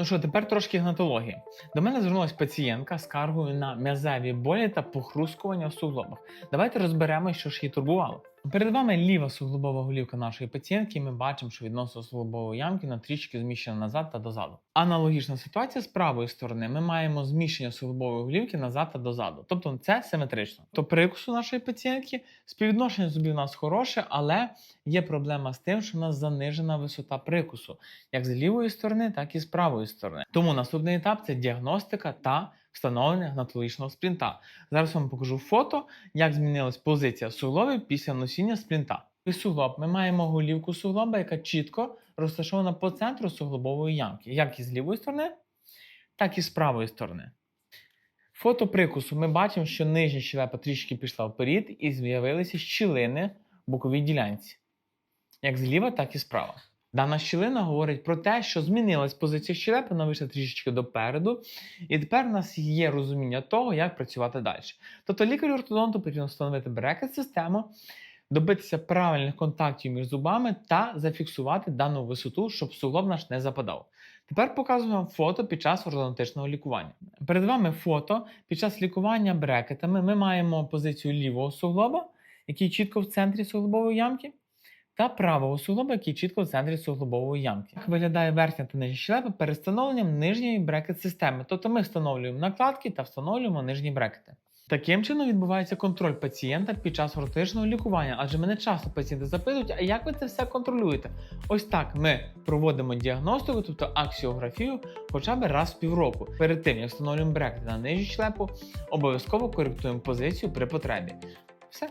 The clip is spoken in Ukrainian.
Ну що, тепер трошки гнатології. До мене звернулася пацієнтка з каргою на м'язеві болі та похрускування в суглобах. Давайте розберемо, що ж її турбувало. Перед вами ліва суглобова голівка нашої пацієнтки. Ми бачимо, що відносно суглобової ямки на трішки зміщена назад та дозаду. Аналогічна ситуація з правої сторони. Ми маємо зміщення суглобової голівки назад та дозаду. Тобто це симетрично. То прикусу нашої пацієнтки співвідношення зубів у нас хороше, але є проблема з тим, що у нас занижена висота прикусу, як з лівої сторони, так і з правої сторони. Тому наступний етап це діагностика та встановлення гнатологічного сплінта. Зараз вам покажу фото, як змінилась позиція суглобів після носіння сплінта. І суглоб ми маємо голівку суглоба, яка чітко розташована по центру суглобової ямки, як і з лівої сторони, так і з правої сторони. Фото прикусу ми бачимо, що нижня щелепа трішки пішла вперед і з'явилися щілини в боковій ділянці, як зліва, так і справа. Дана щілина говорить про те, що змінилась позиція щелепи, вона вийшла трішечки допереду, і тепер у нас є розуміння того, як працювати далі. Тобто лікарю ортодонту потрібно встановити брекет-систему, добитися правильних контактів між зубами та зафіксувати дану висоту, щоб суглоб наш не западав. Тепер показую вам фото під час ортодонтичного лікування. Перед вами фото під час лікування брекетами ми маємо позицію лівого суглоба, який чітко в центрі суглобової ямки, та правого суглоба, який чітко в центрі суглобової ямки. Як виглядає верхня та нижня щелепа перед встановленням нижньої брекет-системи. Тобто ми встановлюємо накладки та встановлюємо нижні брекети. Таким чином відбувається контроль пацієнта під час ортодонтичного лікування, адже мене часто пацієнти запитують, а як ви це все контролюєте? Ось так ми проводимо діагностику, тобто аксіографію, хоча б раз в півроку. Перед тим як встановлюємо брекети на нижню щелепу, обов'язково коректуємо позицію при потребі. Все.